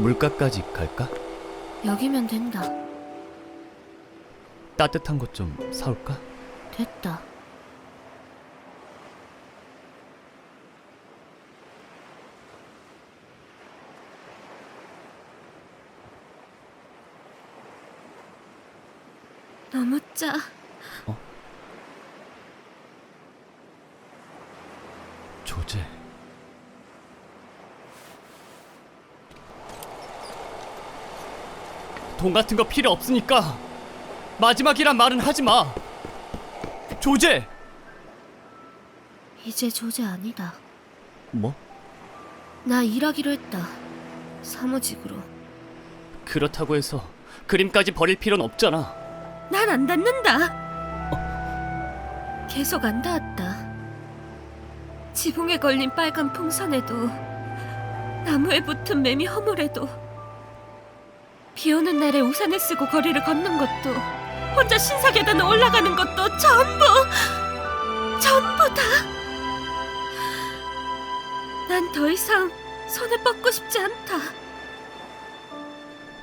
물가까지 갈까? 여기면 된다. 따뜻한 것 좀 사올까? 됐다. 너무 짜. 조제. 돈 같은 거 필요 없으니까 마지막이란 말은 하지 마. 조제. 이제 조제 아니다. 뭐? 나 일하기로 했다. 사무직으로. 그렇다고 해서 그림까지 버릴 필요는 없잖아. 난 안 닿는다. 계속 안 닿았다. 지붕에 걸린 빨간 풍선에도 나무에 붙은 매미 허물에도 비 오는 날에 우산을 쓰고 거리를 걷는 것도 혼자 신사 계단을 올라가는 것도 전부 전부 다. 난 더 이상 손을 뻗고 싶지 않다.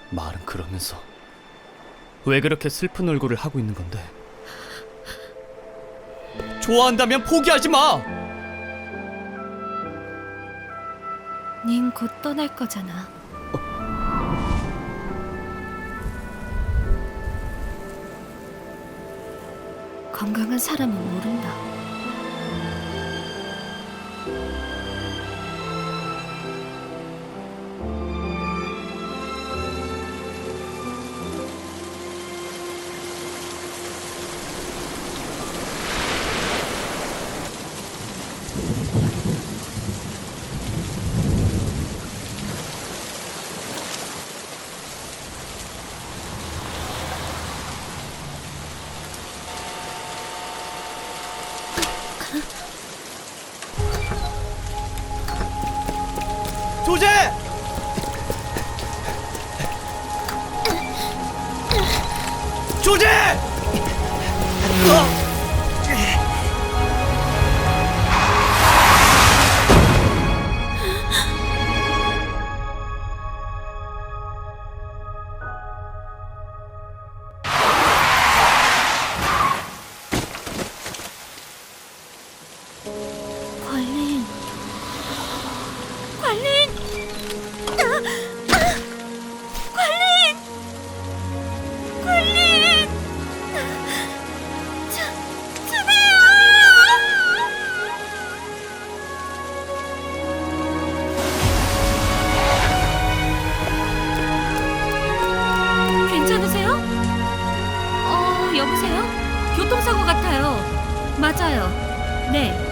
말은 그러면서 왜 그렇게 슬픈 얼굴을 하고 있는 건데? 좋아한다면 포기하지 마. 닌 곧 떠날 거잖아. 건강한 사람은 모른다. 조제! 조제! 관 교통사고 같아요. 맞아요. 네.